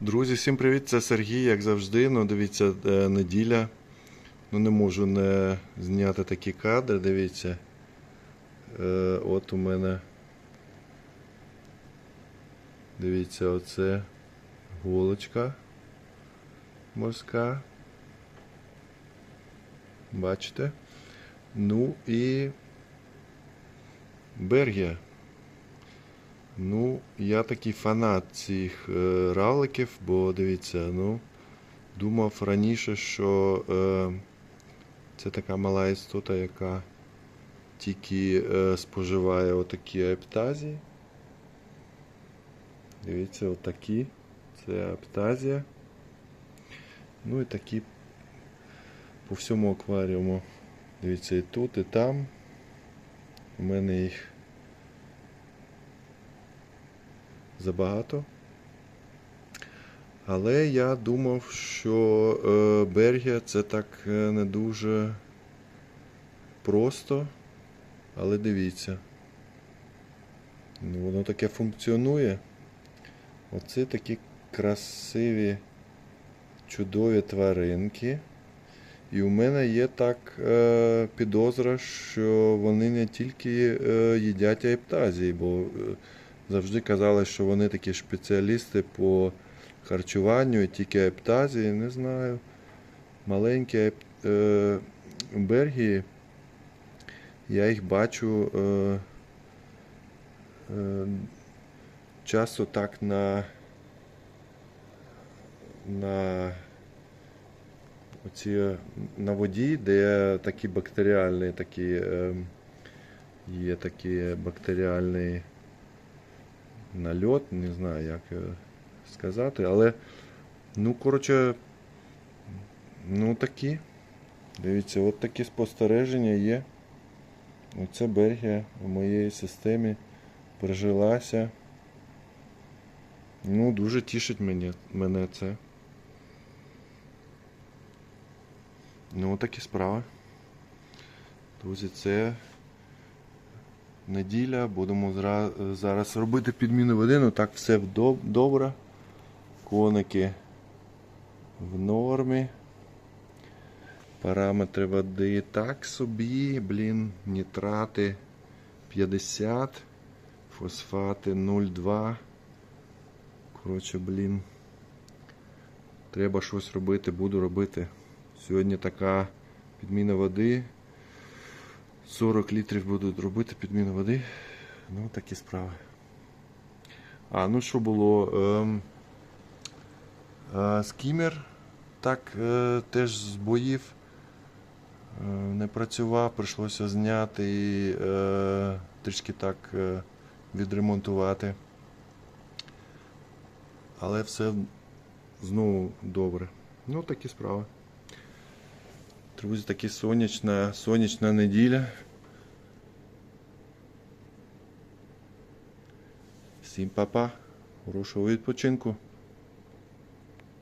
Друзі, всім привіт! Це Сергій, як завжди. Ну, дивіться, е, неділя. Ну, не можу не зняти такі кадри. Дивіться. Е, от у мене. Дивіться, оце голочка морська. Бачите? Ну і Бергія. Ну, я такий фанат цих е, равликів, бо дивіться, ну, думав раніше, що е, це така мала істота, яка тільки е, споживає отакі аптазії. Дивіться, отакі. Це аптазія. Ну і такі по всьому акваріуму. Дивіться, і тут, і там. У мене їх забагато. Але я думав, що е, Бергія це так е, не дуже просто. Але дивіться. Ну, воно таке функціонує. Оце такі красиві, чудові тваринки. І у мене є так е, підозра, що вони не тільки е, їдять аптазії, бо завжди казали, що вони такі спеціалісти по харчуванню і тільки аптазії, не знаю. Маленькі ап- е, бергії, я їх бачу е, е, часто так на, на оці на воді, де такі бактеріальні, такі е, є такі бактеріальний нальот, не знаю, як е, сказати, але ну, коротше, ну такі. Дивіться, от такі спостереження є. Оце Бельгія в моїй системі прижилася. Ну, дуже тішить мене, мене це. Ну, такі справи. Друзі, це неділя. Будемо зараз робити підміну води. Ну так все добре. Коники в нормі. Параметри води так собі, блін, нітрати 50, фосфати 0,2. Коротше, блін. Треба щось робити, буду робити. Сьогодні така підміна води. 40 літрів будуть робити підміну води. Ну, такі справи. А, ну що було? Ем, е, скімер так е, теж з боїв е, не працював, прийшлося зняти і е, трішки так е, відремонтувати. Але все знову добре. Ну, такі справи. Друзі, такі сонячна, сонячна неділя. Всім папа, хорошого відпочинку.